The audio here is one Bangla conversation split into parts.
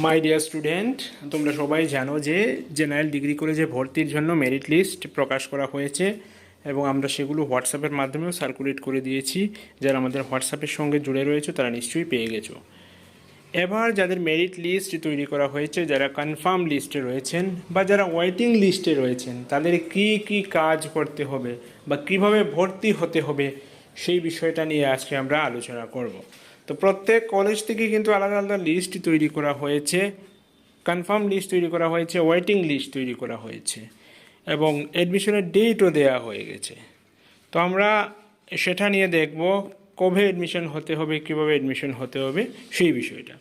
মাই ডিয়ার স্টুডেন্ট তোমরা সবাই জানো যে জেনারেল ডিগ্রি কলেজে ভর্তির জন্য মেরিট লিস্ট প্রকাশ করা হয়েছে এবং আমরা সেগুলো হোয়াটসঅ্যাপের মাধ্যমেও সার্কুলেট করে দিয়েছি। যারা আমাদের হোয়াটসঅ্যাপের সঙ্গে জুড়ে রয়েছে, তারা নিশ্চয়ই পেয়ে গেছো। এবার যাদের মেরিট লিস্ট তৈরি করা হয়েছে, যারা কনফার্ম লিস্টে রয়েছেন বা যারা ওয়েটিং লিস্টে রয়েছেন, তাদের কি কি কাজ করতে হবে বা কীভাবে ভর্তি হতে হবে সেই বিষয়টা নিয়ে আজকে আমরা আলোচনা করব। তো প্রত্যেক কলেজ থেকে কিন্তু আলাদা আলাদা লিস্ট তৈরি করা হয়েছে কনফার্ম লিস্ট তৈরি করা হয়েছে ওয়েটিং লিস্ট তৈরি করা হয়েছে এবং অ্যাডমিশনের ডেটও দেওয়া হয়ে গেছে। তো আমরা সেটা নিয়ে দেখব কবে অ্যাডমিশন হতে হবে, কীভাবে অ্যাডমিশন হতে হবে সেই বিষয়টা।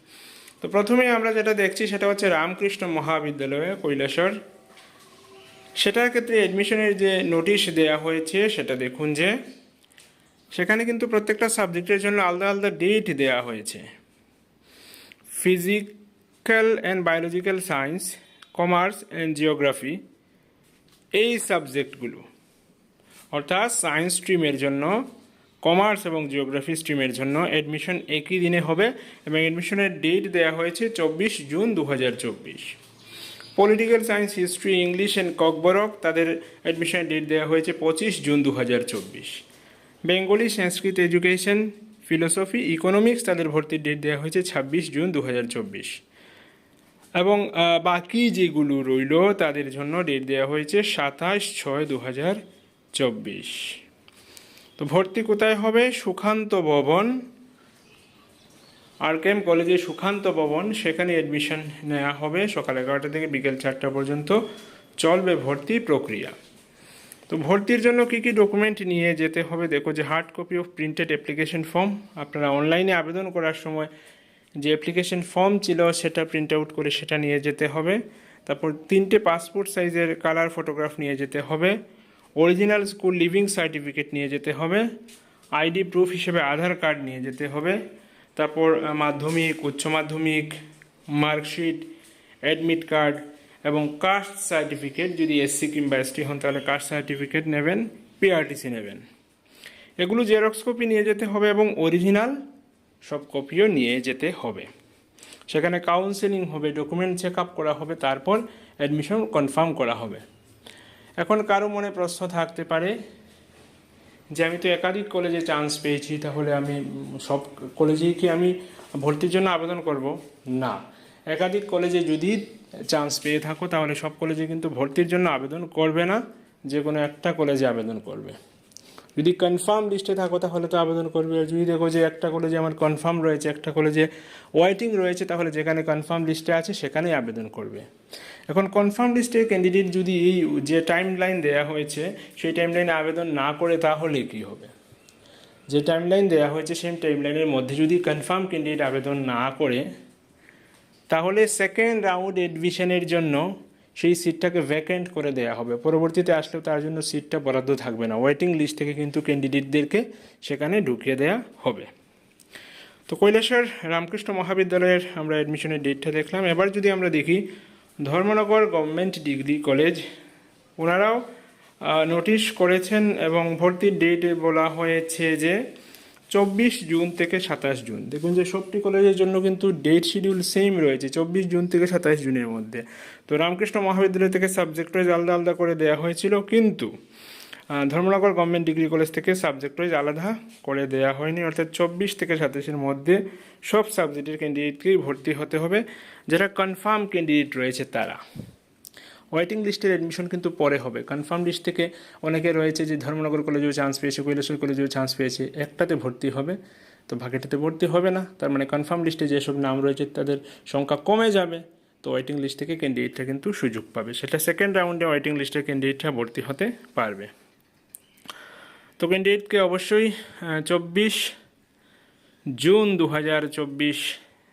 তো প্রথমে আমরা যেটা দেখছি সেটা হচ্ছে রামকৃষ্ণ মহাবিদ্যালয়ে, কৈলাসর। সেটার ক্ষেত্রে অ্যাডমিশনের যে নোটিশ দেওয়া হয়েছে সেটা দেখুন যে সেখানে কিন্তু প্রত্যেকটা সাবজেক্টের জন্য আলাদা আলাদা ডেট দেওয়া হয়েছে। Physical and biological science commerce and geography এই সাবজেক্টগুলো। অর্থাৎ সায়েন্স স্ট্রিমের জন্য কমার্স এবং জিওগ্রাফি স্ট্রিমের জন্য অ্যাডমিশন একই দিনে হবে এবং অ্যাডমিশনের ডেট দেওয়া হয়েছে চব্বিশ জুন দু হাজার চব্বিশ political science history English and Kokborok তাদের অ্যাডমিশনের ডেট দেওয়া হয়েছে পঁচিশ জুন দু হাজার চব্বিশ। Bengali Sanskrit education, philosophy, economics তাদের ভর্তির ডেট দেওয়া হয়েছে ছাব্বিশ জুন দু হাজার চব্বিশ। এবং বাকি যেগুলো রইল তাদের জন্য ডেট দেওয়া হয়েছে সাতাশ ছয় দু তো ভর্তি কোথায় হবে? সুখান্ত ভবন আর আরকেএম কলেজে সুখান্ত ভবন, সেখানে অ্যাডমিশন নেওয়া হবে সকাল এগারোটা থেকে বিকেল চারটা পর্যন্ত। চলবে ভর্তি প্রক্রিয়া। তো ভর্তির জন্য কী কী ডকুমেন্ট নিয়ে যেতে হবে? দেখো যে hard copy of printed application form আপনারা অনলাইনে আবেদন করার সময় যে অ্যাপ্লিকেশন ফর্ম ছিল সেটা প্রিন্ট আউট করে সেটা নিয়ে যেতে হবে। তারপর তিনটে পাসপোর্ট সাইজের কালার ফটোগ্রাফ নিয়ে যেতে হবে। অরিজিনাল স্কুল লিভিং সার্টিফিকেট নিয়ে যেতে হবে। আইডি প্রুফ হিসেবে আধার কার্ড নিয়ে যেতে হবে। তারপর Madhyamik, Uchcha Madhyamik marksheet admit card এবং কাস্ট সার্টিফিকেট যদি এসসি কিংবা এসটি হন, তাহলে কাস্ট সার্টিফিকেট নেবেন পিআরটিসি নেবেন। এগুলো জেরক্স কপি নিয়ে যেতে হবে এবং অরিজিনাল সব কপিও নিয়ে যেতে হবে। সেখানে কাউন্সেলিং হবে ডকুমেন্ট চেক আপ করা হবে, তারপর অ্যাডমিশন কনফার্ম করা হবে। এখন কারও মনে প্রশ্ন থাকতে পারে যে, আমি তো একাধিক কলেজে চান্স পেয়েছি, তাহলে আমি সব কলেজেই কি আমি ভর্তির জন্য আবেদন করব? না। একাধিক কলেজে যদি চান্স পেয়ে থাকো, তাহলে সব কলেজে কিন্তু ভর্তির জন্য আবেদন করবে না, যে কোনো একটা কলেজে আবেদন করবে। যদি কনফার্ম লিস্টে থাকো, তাহলে তো আবেদন করবে। আর যদি দেখো যে একটা কলেজে আমার কনফার্ম রয়েছে, একটা কলেজে ওয়াইটিং রয়েছে, তাহলে যেখানে কনফার্ম লিস্টে আছে, সেখানেই আবেদন করবে। এখন কনফার্ম লিস্টে ক্যান্ডিডেট যদি এই যে টাইম লাইন দেওয়া হয়েছে, সেই টাইম লাইনে আবেদন না করে, তাহলে কী হবে? যে টাইম লাইন দেওয়া হয়েছে সেই টাইম লাইনের মধ্যে যদি কনফার্ম ক্যান্ডিডেট আবেদন না করে তাহলে সেকেন্ড রাউন্ড এডমিশনের জন্য সেই সিটটাকে ভ্যাকেন্ট করে দেওয়া হবে। পরবর্তীতে আসলেও তার জন্য সিটটা বরাদ্দ থাকবে না। ওয়েটিং লিস্ট থেকে কিন্তু ক্যান্ডিডেটদেরকে সেখানে ঢুকিয়ে দেওয়া হবে। তো কৈলাসের রামকৃষ্ণ মহাবিদ্যালয়ের আমরা অ্যাডমিশনের ডেটটা দেখলাম। এবার যদি আমরা দেখি, ধর্মনগর গভর্নমেন্ট ডিগ্রি কলেজ ওনারাও নোটিশ করেছেন এবং ভর্তির ডেট বলা হয়েছে যে চব্বিশ জুন থেকে সাতাশ জুন। দেখুন যে সবটি কলেজের জন্য কিন্তু ডেট শিডিউল সেম রয়েছে, চব্বিশ জুন থেকে সাতাশ জুনের মধ্যে। তো রামকৃষ্ণ মহাবিদ্যালয় থেকে সাবজেক্ট ওয়াইজ আলাদা আলাদা করে দেওয়া হয়েছিল, কিন্তু ধর্মনগর গভর্নমেন্ট ডিগ্রি কলেজ থেকে সাবজেক্ট ওয়াইজ আলাদা করে দেওয়া হয়নি। অর্থাৎ চব্বিশ থেকে সাতাশের মধ্যে সব সাবজেক্টের ক্যান্ডিডেটকেই ভর্তি হতে হবে, যারা কনফার্ম ক্যান্ডিডেট রয়েছে তারা। ওয়েটিং লিস্টের অ্যাডমিশন কিন্তু পরে হবে। কনফার্ম লিস্ট থেকে অনেকে রয়েছে যে ধর্মনগর কলেজেও চান্স পেয়েছে কৈলাসর কলেজেও চান্স পেয়েছে, একটাতে ভর্তি হবে। তো বাকিটাতে ভর্তি হবে না, তার মানে কনফার্ম লিস্টে যেসব নাম রয়েছে তাদের সংখ্যা কমে যাবে। তো ওয়েটিং লিস্ট থেকে ক্যান্ডিডেটটা কিন্তু সুযোগ পাবে। সেটা সেকেন্ড রাউন্ডে ওয়েটিং লিস্টের ক্যান্ডিডেটটা ভর্তি হতে পারবে। তো ক্যান্ডিডেটকে অবশ্যই চব্বিশ জুন দু হাজার চব্বিশ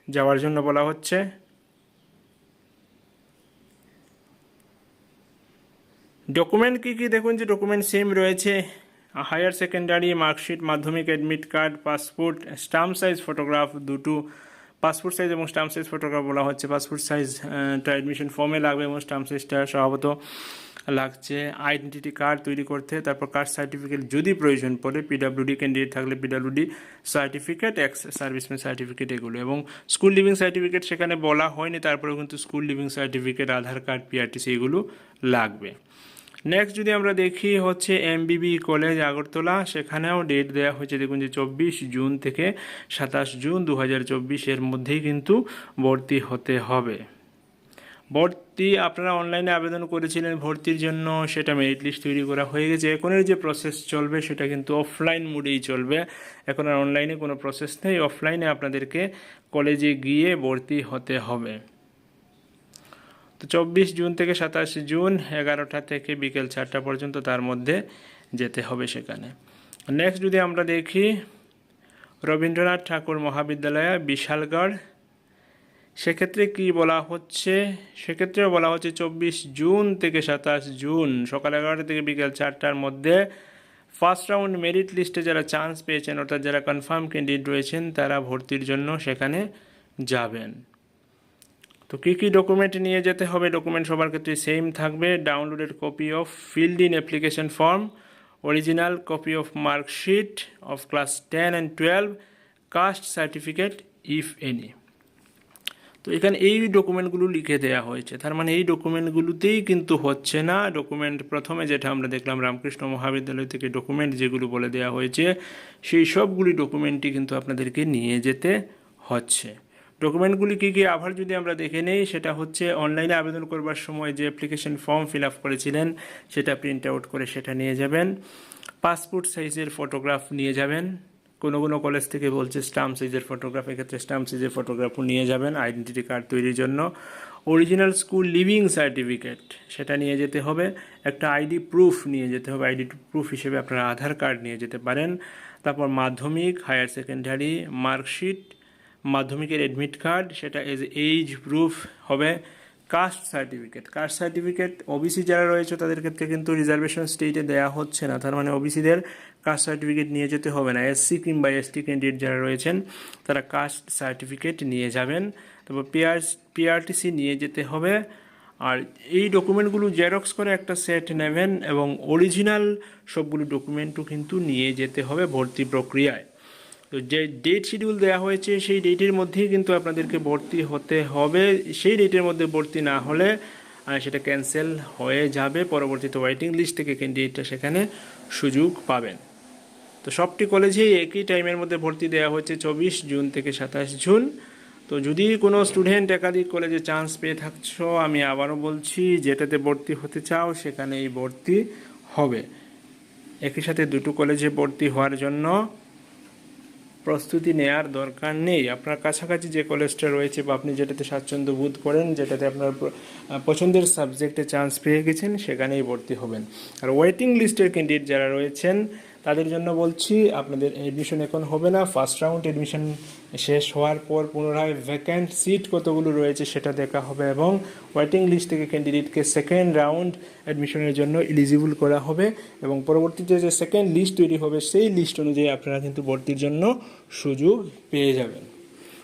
যাওয়ার জন্য বলা হচ্ছে। ডকুমেন্ট কী কী? দেখুন যে ডকুমেন্ট সেম রয়েছে। Higher secondary marksheet Madhyamik admit card passport stamp size photograph দুটো। পাসপোর্ট সাইজ এবং স্টাম্প সাইজ ফটোগ্রাফ বলা হচ্ছে। পাসপোর্ট সাইজটা অ্যাডমিশন ফর্মে লাগবে এবং স্টাম্প সাইজটা স্বভাবত লাগছে। আইডেন্টিটি কার্ড তৈরি করতে, তারপর কাস্ট সার্টিফিকেট যদি প্রয়োজন পড়ে পিডাব্লিউডি ক্যান্ডিডেট থাকলে PWD certificate ex serviceman certificate এগুলো। এবং স্কুল লিভিং সার্টিফিকেট সেখানে বলা হয়নি, তারপরেও কিন্তু school leaving certificate Aadhaar card PRTC এগুলো লাগবে। নেক্সট যদি আমরা দেখি হচ্ছে এমবিবি কলেজ আগরতলা, সেখানেও ডেট দেওয়া হয়েছে দেখুন যে চব্বিশ জুন থেকে সাতাশ জুন দু চব্বিশের মধ্যেই কিন্তু ভর্তি হতে হবে। ভর্তি আপনারা অনলাইনে আবেদন করেছিলেন ভর্তির জন্য, সেটা মেরিট লিস্ট তৈরি করা হয়ে গেছে। এখনের যে প্রসেস চলবে, সেটা কিন্তু অফলাইন মোডেই চলবে। এখন আর অনলাইনে কোনো প্রসেস নেই অফলাইনে আপনাদেরকে কলেজে গিয়ে ভর্তি হতে হবে। তো চব্বিশ জুন থেকে সাতাশ জুন এগারোটা থেকে বিকেল চারটা পর্যন্ত তার মধ্যে যেতে হবে সেখানে। নেক্সট যদি আমরা দেখি, রবীন্দ্রনাথ ঠাকুর মহাবিদ্যালয়, বিশালগড়। সেক্ষেত্রে কি বলা হচ্ছে? সেক্ষেত্রেও বলা হচ্ছে চব্বিশ জুন থেকে সাতাশ জুন, সকাল এগারোটা থেকে বিকেল চারটার মধ্যে। ফার্স্ট রাউন্ড মেরিট লিস্টে যারা চান্স পেয়েছেন, অর্থাৎ যারা কনফার্ম ক্যান্ডিডেট রয়েছেন, তারা ভর্তির জন্য সেখানে যাবেন। তো কী কী ডকুমেন্ট নিয়ে যেতে হবে? ডকুমেন্ট সবার ক্ষেত্রে সেম থাকবে। Downloaded copy of filled in application form original copy of marksheet of class ten and twelve caste certificate if any তো এখানে এই ডকুমেন্টগুলো লিখে দেওয়া হয়েছে। তার মানে এই ডকুমেন্টগুলোতেই কিন্তু হচ্ছে না। ডকুমেন্ট প্রথমে যেটা আমরা দেখলাম, রামকৃষ্ণ মহাবিদ্যালয় থেকে ডকুমেন্ট যেগুলো বলে দেওয়া হয়েছে, সেই সবগুলি ডকুমেন্টই কিন্তু আপনাদেরকে নিয়ে যেতে হচ্ছে। ডকুমেন্টগুলি কী কী আবার যদি আমরা দেখে নেই, সেটা হচ্ছে অনলাইনে আবেদন করবার সময় যে অ্যাপ্লিকেশন ফর্ম ফিল আপ করেছিলেন, সেটা প্রিন্ট আউট করে সেটা নিয়ে যাবেন। পাসপোর্ট সাইজের ফটোগ্রাফ নিয়ে যাবেন। কোনো কোনো কলেজ থেকে বলছে স্টাম্প সাইজের ফটোগ্রাফ এক্ষেত্রে স্টাম্প সাইজের ফটোগ্রাফও নিয়ে যাবেন আইডেন্টিটি কার্ড তৈরির জন্য। অরিজিনাল স্কুল লিভিং সার্টিফিকেট সেটা নিয়ে যেতে হবে। একটা আইডি প্রুফ নিয়ে যেতে হবে। আইডি প্রুফ হিসেবে আপনারা আধার কার্ড নিয়ে যেতে পারেন। তারপর মাধ্যমিক হায়ার সেকেন্ডারি মার্কশিট মাধ্যমিকের অ্যাডমিট কার্ড সেটা এজ এইজ প্রুফ হবে। Caste certificate caste certificate OBC যারা রয়েছে, তাদের ক্ষেত্রে কিন্তু রিজার্ভেশন স্টেটে দেওয়া হচ্ছে না। তার মানে ওবিসিদের কাস্ট সার্টিফিকেট নিয়ে যেতে হবে না। এসসি কিংবা এসটি ক্যান্ডিডেট যারা রয়েছেন, তারা কাস্ট সার্টিফিকেট নিয়ে যাবেন। তারপর পিআর পিআরটিসি নিয়ে যেতে হবে। আর এই ডকুমেন্টগুলো জেরক্স করে একটা সেট নেবেন এবং অরিজিনাল সবগুলো ডকুমেন্টও কিন্তু নিয়ে যেতে হবে ভর্তি প্রক্রিয়ায়। তো যে ডেট শিডিউল দেওয়া হয়েছে, সেই ডেটের মধ্যেই কিন্তু আপনাদেরকে ভর্তি হতে হবে। সেই ডেটের মধ্যে ভর্তি না হলে সেটা ক্যান্সেল হয়ে যাবে। পরবর্তীতে ওয়েটিং লিস্ট থেকে ক্যান্ডিডেটটা সেখানে সুযোগ পাবেন। তো সবটি কলেজেই একই টাইমের মধ্যে ভর্তি দেওয়া হচ্ছে চব্বিশ জুন থেকে সাতাশ জুন। তো যদি কোনো স্টুডেন্ট একাধিক কলেজে চান্স পেয়ে থাকছো, আমি আবারও বলছি, যেটাতে ভর্তি হতে চাও, সেখানেই ভর্তি হবে। একই সাথে দুটো কলেজে ভর্তি হওয়ার জন্য প্রস্তুতি নেওয়ার দরকার নেই। আপনার কাছাকাছি যে কলেজটা রয়েছে বা আপনি যেটাতে স্বাচ্ছন্দ্য বোধ করেন, যেটাতে আপনার পছন্দের সাবজেক্টে চান্স পেয়ে গেছেন, সেখানেই ভর্তি হবেন। আর ওয়েটিং লিস্টের ক্যান্ডিডেট যারা রয়েছেন তাদের জন্য বলছি, আপনাদের এডমিশন এখন হবে না। ফার্স্ট রাউন্ড এডমিশন শেষ হওয়ার পর পুনরায় ভ্যাকেন্ট সিট কতগুলো রয়েছে সেটা দেখা হবে এবং ওয়েটিং লিস্ট থেকে ক্যান্ডিডেটকে সেকেন্ড রাউন্ড অ্যাডমিশনের জন্য এলিজিবল করা হবে এবং পরবর্তীতে যে সেকেন্ড লিস্ট তৈরি হবে, সেই লিস্ট অনুযায়ী আপনারা কিন্তু ভর্তির জন্য সুযোগ পেয়ে যাবেন।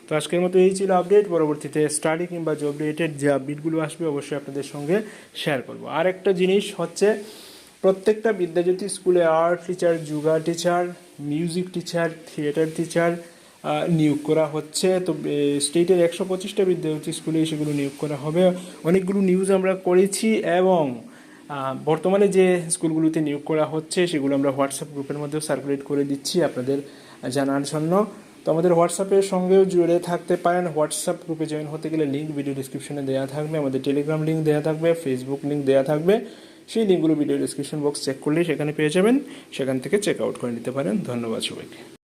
তো আজকের মতো এই ছিল আপডেট পরবর্তীতে স্টাডি কিংবা জব রিলেটেড যে আপডেটগুলো আসবে, অবশ্যই আপনাদের সঙ্গে শেয়ার করব। আর একটা জিনিস হচ্ছে প্রত্যেকটা বিদ্যাজ্যোতি স্কুলে art teacher, yoga teacher, music teacher, theatre teacher নিয়োগ করা হচ্ছে। তো স্টেটের একশো পঁচিশটা বিদ্যাজ্যোতি স্কুলে সেগুলো নিয়োগ করা হবে। অনেকগুলো নিউজ আমরা করেছি এবং বর্তমানে যে স্কুলগুলোতে নিয়োগ করা হচ্ছে সেগুলো আমরা হোয়াটসঅ্যাপ গ্রুপের মধ্যেও সার্কুলেট করে দিচ্ছি আপনাদের জানার জন্য। তো আমাদের হোয়াটসঅ্যাপের সঙ্গেও জুড়ে থাকতে পারেন। হোয়াটসঅ্যাপ গ্রুপে জয়েন হতে গেলে লিঙ্ক ভিডিও ডিসক্রিপশনে দেওয়া থাকবে। আমাদের টেলিগ্রাম লিঙ্ক দেওয়া থাকবে, ফেসবুক লিঙ্ক দেওয়া থাকবে। সেই লিঙ্কগুলো ভিডিও ডিসক্রিপশন বক্স চেক করলেই সেখানে পেয়ে যাবেন। সেখান থেকে চেক আউট করে নিতে পারেন। ধন্যবাদ সবাইকে।